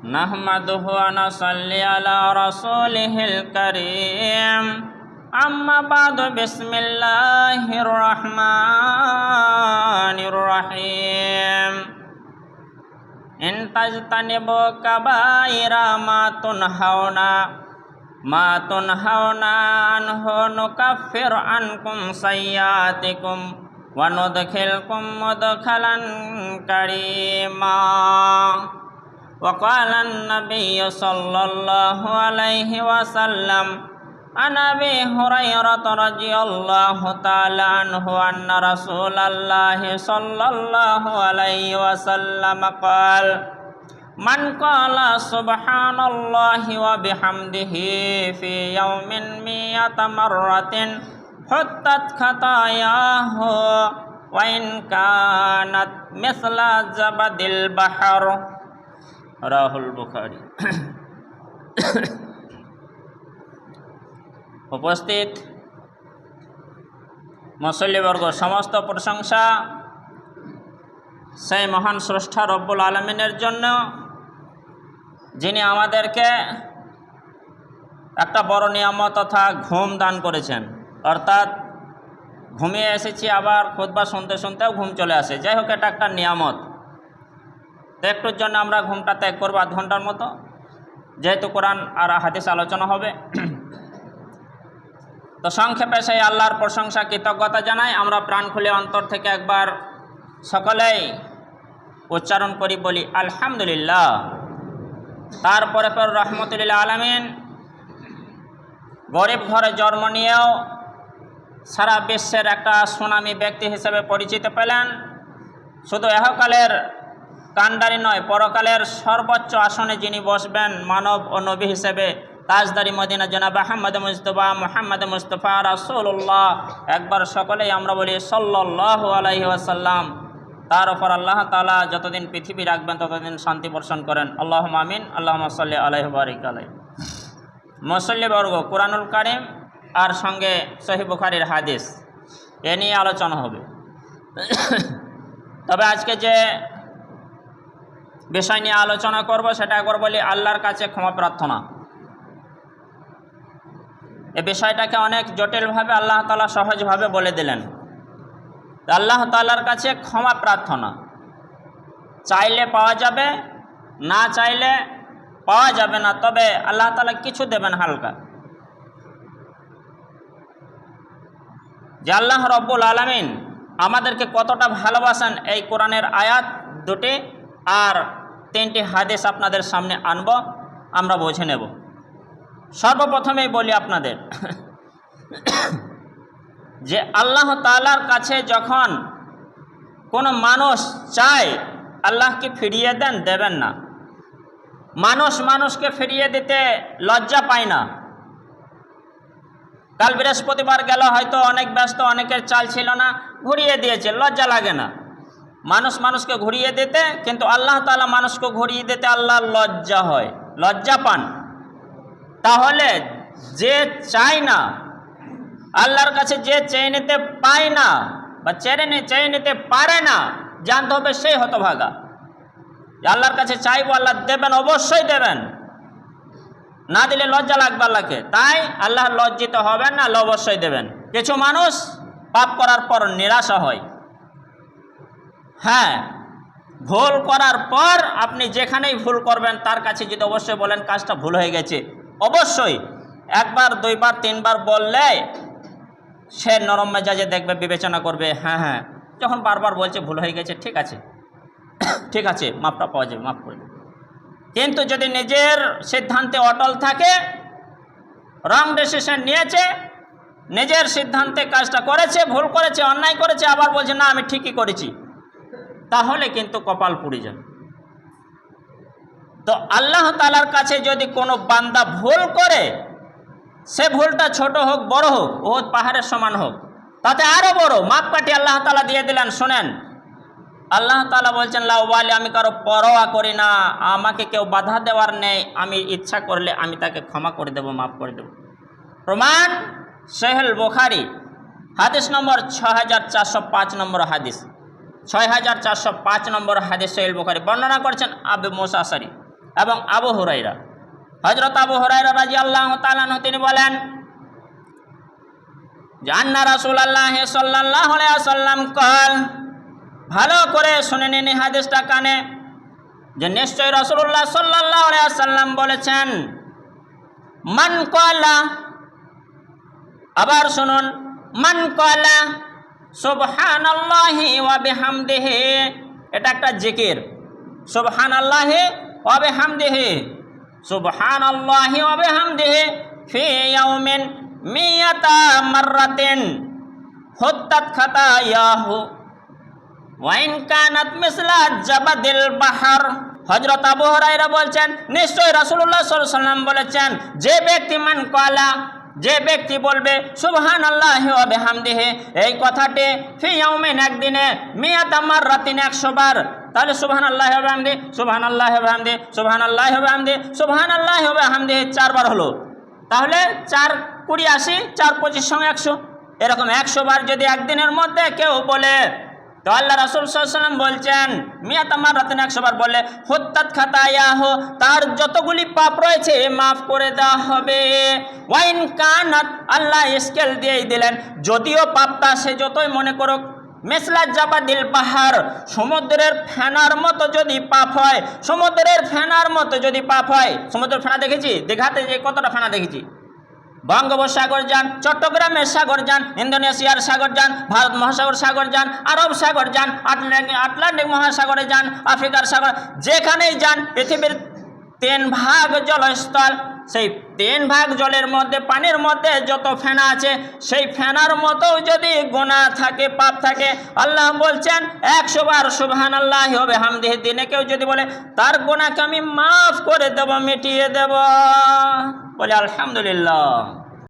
نحمده ونصلي على رسوله الكريم أما بعد بسم الله الرحمن الرحيم إن تجتنبوا كبائر ما تنهون ما تنهون عنه نكفر عنكم سيئاتكم وندخلكم مدخلا كريما وقال النبي صلى الله عليه وسلم عن ابي هريره رضي الله تعالى عنه ان رسول الله صلى الله عليه وسلم قال من قال سبحان الله وبحمده في يوم مئة مرة حطت خطاياه وإن كانت مثل زبد البحر রাহুল বুখারি। উপস্থিত। মুসল্লিবর্গ, সমস্ত প্রশংসা সেই মহান স্রষ্টা রব্বুল আলমিনের জন্য, যিনি আমাদেরকে একটা বড় নিয়ামত তথা ঘুম দান করেছেন। অর্থাৎ ঘুমিয়ে এসেছি, আবার খুদবা শুনতে শুনতেও ঘুম চলে আসে। যাই হোক, এটা একটা নিয়ামত। তো একটুর জন্য আমরা ঘুমটা ত্যাগ করব আধ ঘণ্টার মতো। যেহেতু কোরআন আর হাদিস আলোচনা হবে। তো সংক্ষেপে সেই আল্লাহর প্রশংসা কৃতজ্ঞতা জানাই। আমরা প্রাণ খুলে অন্তর থেকে একবার সকলেই উচ্চারণ করি, বলি, আলহামদুলিল্লাহ। তারপরে পর রহমতুল্লাহ আলমিন গরিব ঘরে জন্ম নিয়েও সারা বিশ্বের একটা সুনামি ব্যক্তি হিসেবে পরিচিত পেলেন। শুধু এহকালের কান্ডারি নয়, পরকালের সর্বোচ্চ আসনে যিনি বসবেন মানব ও নবী হিসেবে, তাজদারি মদিনা জনাব আহমদ মুস্তফা মোহাম্মদ মুস্তফা রাসুল্লাহ একবার সকলেই আমরা বলি সল্লাহ আলাইহি আসাল্লাম তার ওপর আল্লাহ তালা যতদিন পৃথিবী রাখবেন, ততদিন শান্তি বর্ষণ করেন। আল্লাহ মামিন আল্লাহ সাল্লি আলাইহ বারিক আলাই মুসল্লিবর্গ কোরআনুল কারিম আর সঙ্গে সহি বুখারির হাদিস। এ নিয়ে আলোচনা হবে। তবে আজকে যে বিষয় নিয়ে আলোচনা করব, সেটা একবার বলি, আল্লাহর কাছে ক্ষমা প্রার্থনা। এ বিষয়টাকে অনেক জটিলভাবে আল্লাহ তালা সহজভাবে বলে দিলেন। আল্লাহ তালার কাছে ক্ষমা প্রার্থনা। চাইলে পাওয়া যাবে, না চাইলে পাওয়া যাবে না, তবে আল্লাহ তালা কিছু দেবেন হালকা। যে আল্লাহ রব্বুল আলমিন আমাদেরকে কতটা ভালোবাসেন এই কোরআনের আয়াত দুটি, আর তিনটি হাদিস আপনাদের সামনে আনব, আমরা বুঝে নেব। সর্বপ্রথমেই বলি আপনাদের, যে আল্লাহ তালার কাছে যখন কোনো মানুষ চায়, আল্লাহকে ফিরিয়ে দেন, দেবেন না। মানুষ মানুষকে ফিরিয়ে দিতে লজ্জা পায় না। কাল বৃহস্পতিবার গেল, হয়তো অনেক ব্যস্ত, অনেকের চাল ছিল না, ঘুরিয়ে দিয়েছে, লজ্জা লাগে না। মানুষ মানুষকে ঘুরিয়ে দিতে, কিন্তু আল্লাহ তালা মানুষকে ঘুরিয়ে দিতে আল্লাহ লজ্জা হয়। লজ্জা পান। তাহলে যে চায় না, আল্লাহর কাছে যে চেয়ে নিতে পায় না, বা চেয়ে নি, চেয়ে নিতে পারে না, জানতে হবে সেই হতভাগা। আল্লাহর কাছে চাইব, আল্লাহ দেবেন, অবশ্যই দেবেন। না দিলে লজ্জা লাগবে আল্লাহকে। তাই আল্লাহ লজ্জিত হবেন না অবশ্যই দেবেন। কিছু মানুষ পাপ করার পর নিরাশা হয়। হ্যাঁ ভুল করার পর আপনি যেখানেই ভুল করবেন, তার কাছে যদি অবশ্যই বলেন কাজটা ভুল হয়ে গেছে। অবশ্যই, একবার, দুইবার, তিনবার বললে সে নরম মেজাজে দেখবে, বিবেচনা করবে হ্যাঁ হ্যাঁ। যখন বারবার বলছে ভুল হয়ে গেছে, ঠিক আছে। ঠিক আছে, মাপটা পাওয়া যাবে মাপ করে কিন্তু যদি নিজের সিদ্ধান্তে অটল থাকে, রং ডিসিশন নিয়েছে, নিজের সিদ্ধান্তে কাজটা করেছে, ভুল করেছে, অন্যায় করেছে, আবার বলছে, না, আমি ঠিকই করেছি। তাহলে কিন্তু কপাল পুড়ে যাবে। তো আল্লাহ তালার কাছে যদি কোনো বান্দা ভুল করে, সে ভুলটা ছোট হোক, বড় হোক, ও পাহাড়ের সমান হোক, তাতে আরও বড় মাপ মাপকাঠি আল্লাহ তালা দিয়ে দিলেন, শোনেন। আল্লাহ তালা বলছেন লাউবালি আমি কারও পরোয়া করি না, আমাকে কেউ বাধা দেওয়ার নেই, আমি ইচ্ছা করলে আমি তাকে ক্ষমা করে দেব, মাফ করে দেব। প্রমাণ সেহেল বোখারি, হাদিস নম্বর ছ হাজার চারশো পাঁচ নম্বর হাদিস। ছয় হাজার চারশো পাঁচ নম্বর হাদিস সোহেল বুখারি। বর্ণনা করছেন আবে মোসাসারি এবং আবু হুরাইরা হজরত আবু হুরাইরা রাজি আল্লাহ তালান তিনি বলেন জান্না রাসুল আল্লাহ সাল্লাহ সাল্লাম কল, ভালো করে শুনে নিন হাদিসটা কানে, যে নিশ্চয় রসুল্লাহ সাল্লাহ সাল্লাম বলেছেন, মান কলা, আবার শুনুন, মান কলা সুবহানাল্লাহি ওয়া বিহামদিহি। এটা একটা জিকির। সুবহানাল্লাহি ওয়া বিহামদিহি। সুবহানাল্লাহি ওয়া বিহামদিহি ফি ইয়াউমিন মিয়াতা মাররাতিন। হুত্তাত খাতায়াহু। ওয়াইন কানাত মিসলা জাবাদিল বাহার। হজরত আবু হরাইরা বলছেন সাল্লাল্লাহু আলাইহি সাল্লাম বলেছেন, যে ব্যক্তি মান কলা যে ব্যক্তি বলবে সুবহান আল্লাহ বেহামদিহে এই কথাটি ফি ইয়াউমিন একদিনে মিয়াত আমার রাতিন একশো বার। তাহলে সুবহান আল্লাহ হামদি সুবহান আল্লাহ হামদি সুবহান আল্লাহ হামদি সুবহান আল্লাহ হামদি চারবার হলো। তাহলে চার কুড়ি আশি, চার পঁচিশ সঙ্গে একশো। এরকম একশো বার যদি একদিনের মধ্যে কেউ বলে তো আল্লাহ রাসুল সাল্লাম বলছেন, মিয়া তামার রাতেন একশো বার বললে হত্যাত খাতায়াহ তার যতগুলি পাপ রয়েছে মাফ করে দেওয়া হবে। ওয়াইন কানাত, আল্লাহ স্কেল দিয়েই দিলেন। যদিও পাপটা সে যতই মনে করুক, মেসলা জাবাদিল পাহাড়, সমুদ্রের ফেনার মতো যদি পাপ হয়, সমুদ্রের ফেনার মতো যদি পাপ হয়, সমুদ্রের ফেনা দেখেছি? দেখাতে যে কতটা ফেনা দেখেছি? বঙ্গোপসাগর যান, চট্টগ্রামের সাগর যান, ইন্দোনেশিয়ার সাগর যান, ভারত মহাসাগর সাগর যান, আরব সাগর যান, আটলান্টিক মহাসাগরে যান, আফ্রিকার সাগর, যেখানেই যান, পৃথিবীর তিন ভাগ জলস্থল সেই তিন ভাগ জলের মধ্যে, পানির মধ্যে যত ফেনা আছে, সেই ফেনার মতোও যদি গোনা থাকে, পাপ থাকে, আল্লাহ বলছেন, একশো বার সুবহান আল্লাহ হবে হামদেহ দিনে কেউ যদি বলে, তার গোনাকে আমি মাফ করে দেব, মিটিয়ে দেব, বলে আলহামদুলিল্লাহ।